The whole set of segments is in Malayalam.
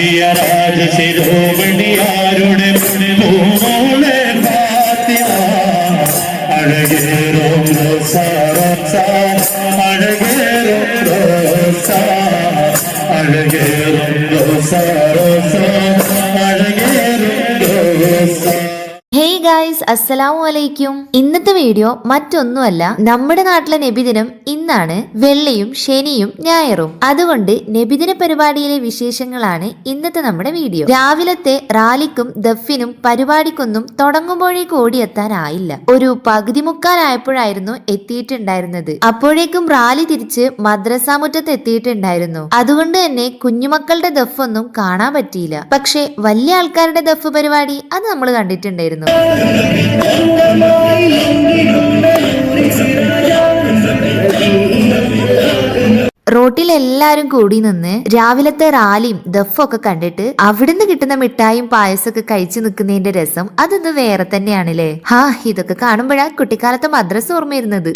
അമ്പിയരാജ ശിരോമണിയാരുടെ പൂമോളെ ഫാത്തിമ അഴകേറും അഴകേറും അഴകേറും അഴകേറും ഹേയ് ഗായ്സ് അസ്സലാമു അലൈക്കും. ഇന്നത്തെ വീഡിയോ മറ്റൊന്നുമല്ല നമ്മുടെ നാട്ടിലെ നബിദിനം ഇന്നാണ് വെള്ളിയും ശനിയും ഞായറും. അതുകൊണ്ട് നബിദിന പരിപാടിയിലെ വിശേഷങ്ങളാണ് ഇന്നത്തെ നമ്മുടെ വീഡിയോ. രാവിലത്തെ റാലിക്കും ദഫിനും പരിപാടിക്കൊന്നും തുടങ്ങുമ്പോഴേക്ക് ഓടിയെത്താനായില്ല ഒരു പകുതി മുക്കാലായപ്പോഴായിരുന്നു എത്തിയിട്ടുണ്ടായിരുന്നത്. അപ്പോഴേക്കും റാലി തിരിച്ച് മദ്രസ മുറ്റത്ത് എത്തിയിട്ടുണ്ടായിരുന്നു. അതുകൊണ്ട് തന്നെ കുഞ്ഞുമക്കളുടെ ദഫൊന്നും കാണാൻ പറ്റിയില്ല. പക്ഷെ വലിയ ആൾക്കാരുടെ ദഫ് പരിപാടി അത് നമ്മൾ കണ്ടിട്ടുണ്ടായിരുന്നു. റോട്ടിൽ എല്ലാരും കൂടി നിന്ന് രാവിലത്തെ റാലിയും ദഫും ഒക്കെ കണ്ടിട്ട് അവിടുന്ന് കിട്ടുന്ന മിഠായും പായസമൊക്കെ കഴിച്ചു നിൽക്കുന്നതിന്റെ രസം അതൊന്ന് വേറെ തന്നെയാണല്ലേ? ഹാ ഇതൊക്കെ കാണുമ്പോഴാ കുട്ടിക്കാലത്തെ മദ്രസ ഓർമ്മയിരുന്നത്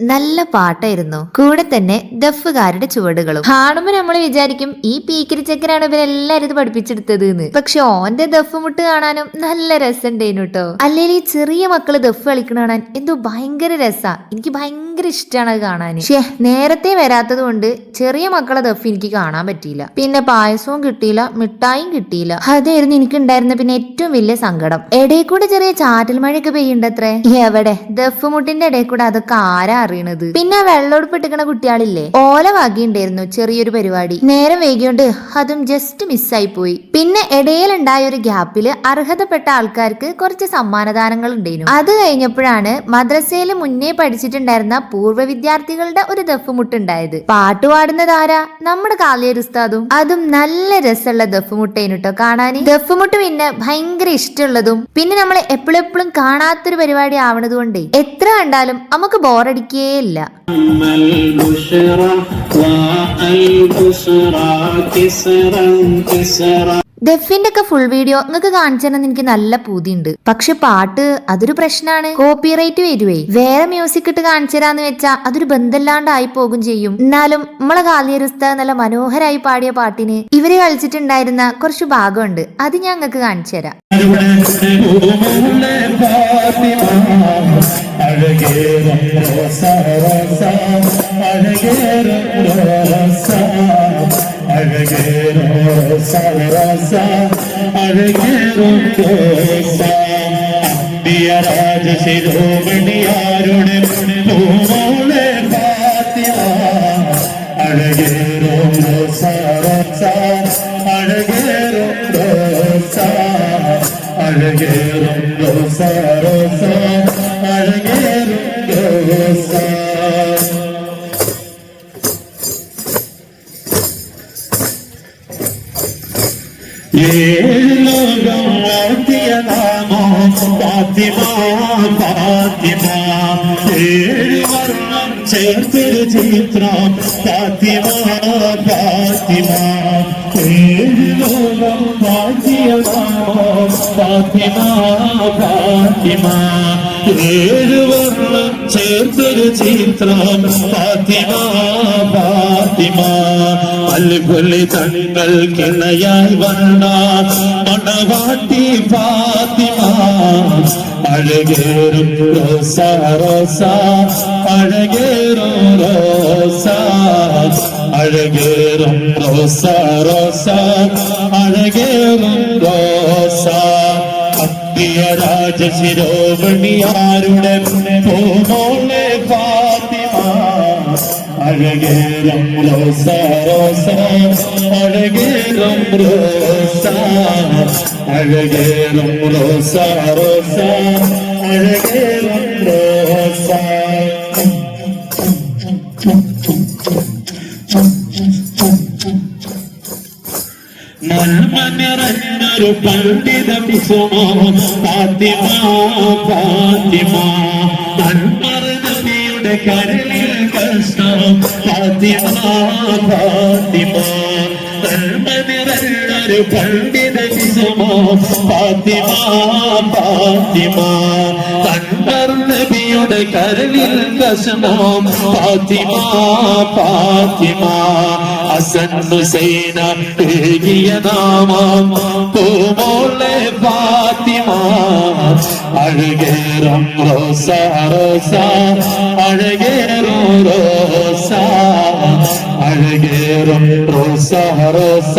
നല്ല പാട്ടായിരുന്നു. കൂടെ തന്നെ ദഫുകാരുടെ ചുവടുകളും. കാണുമ്പോ നമ്മൾ വിചാരിക്കും ഈ പീക്കിരി ചെക്കനാണ് ഇവരെല്ലാരും ഇത് പഠിപ്പിച്ചെടുത്തത് എന്ന് പക്ഷെ ഓന്റെ ദഫ് മുട്ട് കാണാനും നല്ല രസമുണ്ടേനു കേട്ടോ. അല്ലെങ്കിൽ ചെറിയ മക്കൾ ദഫ് കളിക്കണ കാണാൻ എന്തോ ഭയങ്കര രസാ. എനിക്ക് ഭയങ്കര ഇഷ്ടമാണ് അത് കാണാൻ ഷേ നേരത്തെ വരാത്തത് കൊണ്ട് ചെറിയ മക്കളെ ദഫ് എനിക്ക് കാണാൻ പറ്റിയില്ല. പിന്നെ പായസവും കിട്ടിയില്ല മിഠായും കിട്ടിയില്ല. അതായിരുന്നു എനിക്ക് ഉണ്ടായിരുന്ന പിന്നെ ഏറ്റവും വലിയ സങ്കടം. ഇടയിൽ കൂടെ ചെറിയ ചാറ്റൽ മഴയൊക്കെ പെയ്യണ്ടത്രേ എവിടെ? ദഫ് മുട്ടിന്റെ ഇടയിൽ കൂടെ അതൊക്കെ ആരാ അറിയണത് പിന്നെ വെള്ളോട് പെട്ടിക്കണ കുട്ടികളില്ലേ? ഓല വകയുണ്ടായിരുന്നു ചെറിയൊരു പരിപാടി. നേരം വൈകിയോണ്ട് അതും ജസ്റ്റ് മിസ്സായി പോയി. പിന്നെ ഇടയിലുണ്ടായ ഒരു ഗ്യാപ്പിൽ അർഹതപ്പെട്ട ആൾക്കാർക്ക് കുറച്ച് സമ്മാനദാനങ്ങൾ ഉണ്ടായിരുന്നു. അത് കഴിഞ്ഞപ്പോഴാണ് മദ്രസയിൽ മുന്നേ പഠിച്ചിട്ടുണ്ടായിരുന്ന പൂർവ വിദ്യാർത്ഥികളുടെ ഒരു ദഫുമുട്ടുണ്ടായത്. പാട്ട് പാടുന്നതാരാ നമ്മുടെ ഉസ്താദും. അതും നല്ല രസമുള്ള ദഫുമുട്ടേനു കേട്ടോ കാണാൻ ദഫുമുട്ട് പിന്നെ ഭയങ്കര ഇഷ്ടമുള്ളതും. പിന്നെ നമ്മൾ എപ്പോഴും എപ്പോഴും കാണാത്തൊരു പരിപാടി ആവണത് കൊണ്ടേ എത്ര കണ്ടാലും നമുക്ക് ബോറടിക്കേയില്ല أما البشرى والبشرى كسرا كسرا ദഫിന്റെ ഒക്കെ ഫുൾ വീഡിയോ നിങ്ങൾക്ക് കാണിച്ചാൽ എനിക്ക് നല്ല പൂതിയുണ്ട്. പക്ഷെ പാട്ട് അതൊരു പ്രശ്നമാണ് കോപ്പിറൈറ്റ് വരുവേ. വേറെ മ്യൂസിക് ഇട്ട് കാണിച്ചരാന്ന് വെച്ചാൽ അതൊരു ബന്ധമില്ലാണ്ടായി പോകും ചെയ്യും. എന്നാലും നമ്മളെ കാലിയരുസ്ത നല്ല മനോഹരായി പാടിയ പാട്ടിന് ഇവർ കളിച്ചിട്ടുണ്ടായിരുന്ന കുറച്ച് ഭാഗമുണ്ട്. അത് ഞാൻ നിങ്ങൾക്ക് കാണിച്ചു തരാം അഴകേറും റോസ അഴകേറും റോസ അമ്പിയരാജ ശിരോമണിയാരുടെ പൂമോളെ ഫാത്തിമ അഴകേറും റോസ അഴകേറും റോസ അഴകേറും റോസ ഏലോകം ഓർത്തിയ നാമോ ഫാത്തിമ ഫാത്തിമ ഏഴ് വർണം ചേർത്തൊരു ചിത്രം ഫാത്തിമ ഫാത്തിമ ഏഴ് ലോകം വാഴ്ത്തിയ നാമോ ഫാത്തിമ ഫാത്തിമ ഏഴ് വർണം ചേർത്തൊരു ചിത്രം. ഫാത്തിമ ഫാത്തിമ. അൽപൊലി തങ്ങൾ കിണയായി വന്ന മണവാട്ടി ഫാത്തിമ. അഴകേറും റോസ റോസ. അഴകേറും റോസ. അഴകേറും റോസ റോസ. അഴകേറും റോസ. അമ്പിയ രാജശിരോമണിയാരുടെ പൂമോളെ ഫാത്തിമ? അഴകേറും റോസ റോസ അഴകേറും റോസ അഴകേറും റോസ റോസ അഴകേറും റോസ നിറഞ്ഞൊരു പണ്ഡിത കുസുമോ ഫാത്തിമ? ഫാത്തിമ നന്മറിയുടെ കരളിൽ കഷ്ടം പാത്തിമ നിറഞ്ഞ നിറഞ്ഞൊരു പണ്ഡിത വിസമോ ഫാത്തിമ ഫാത്തിമ. തൻവർ നബിയുടെ കരളിൽ കസമോ ഫാത്തിമ ഫാത്തിമ. ഹസൻ ഹുസൈന ഏകിയ നാമം പൂമോളെ ഫാത്തിമ. അഴകേറും റോസ റോസ. അഴകേറും റോസ. അഴകേറും റോസ റോസ.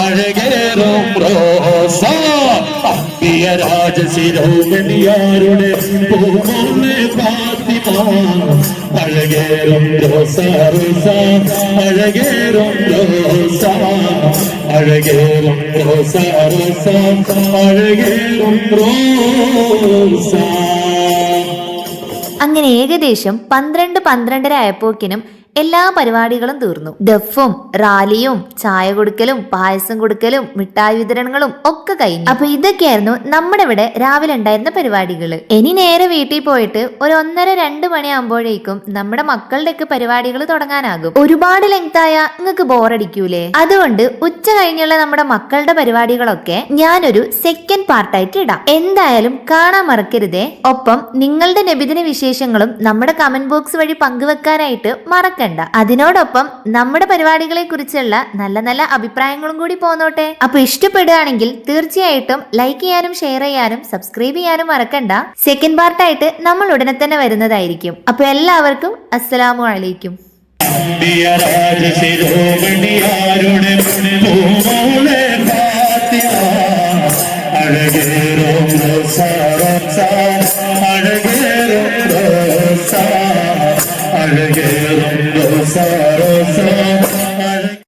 അഴകേറും റോസ. അമ്പിയ രാജശിരോമണിയാരുടെ പൂമോളെ ഫാത്തിമ അഴകേറും ദോസ അഴകേറും ദോസ അഴകേറും ദോസ അഴകേറും റോസ അങ്ങനെ ഏകദേശം പന്ത്രണ്ട് പന്ത്രണ്ടര ആയപ്പോക്കിനും എല്ലാ പരിപാടികളും തീർന്നു. ദഫും റാലിയും ചായ കൊടുക്കലും പായസം കൊടുക്കലും മിഠായി വിതരണങ്ങളും ഒക്കെ കഴിഞ്ഞു. അപ്പൊ ഇതൊക്കെയായിരുന്നു നമ്മുടെ ഇവിടെ രാവിലെ ഉണ്ടായിരുന്ന പരിപാടികൾ ഇനി നേരെ വീട്ടിൽ പോയിട്ട് ഒരു ഒന്നര രണ്ട് മണിയാകുമ്പോഴേക്കും നമ്മുടെ മക്കളുടെയൊക്കെ പരിപാടികൾ തുടങ്ങാനാകും. ഒരുപാട് ലെങ്ത് ആയ നിങ്ങൾക്ക് ബോറടിക്കൂലേ അതുകൊണ്ട് ഉച്ച കഴിഞ്ഞുള്ള നമ്മുടെ മക്കളുടെ പരിപാടികളൊക്കെ ഞാനൊരു സെക്കൻഡ് പാർട്ടായിട്ട് ഇടാം. എന്തായാലും കാണാൻ മറക്കരുതേ. ഒപ്പം നിങ്ങളുടെ നബിദിന വിശേഷങ്ങളും നമ്മുടെ കമന്റ് ബോക്സ് വഴി പങ്കുവെക്കാനായിട്ട് മറക്കണ്ട അതിനോടൊപ്പം നമ്മുടെ പരിപാടികളെ കുറിച്ചുള്ള നല്ല നല്ല അഭിപ്രായങ്ങളും കൂടി പോന്നോട്ടെ. അപ്പൊ ഇഷ്ടപ്പെടുകയാണെങ്കിൽ തീർച്ചയായിട്ടും ലൈക്ക് ചെയ്യാനും ഷെയർ ചെയ്യാനും സബ്സ്ക്രൈബ് ചെയ്യാനും മറക്കണ്ട. സെക്കൻഡ് പാർട്ടായിട്ട് നമ്മൾ ഉടനെ തന്നെ വരുന്നതായിരിക്കും. അപ്പൊ എല്ലാവർക്കും അസ്സലാമു അലൈക്കും. അഴകേറും അഴകേറും ser ser ser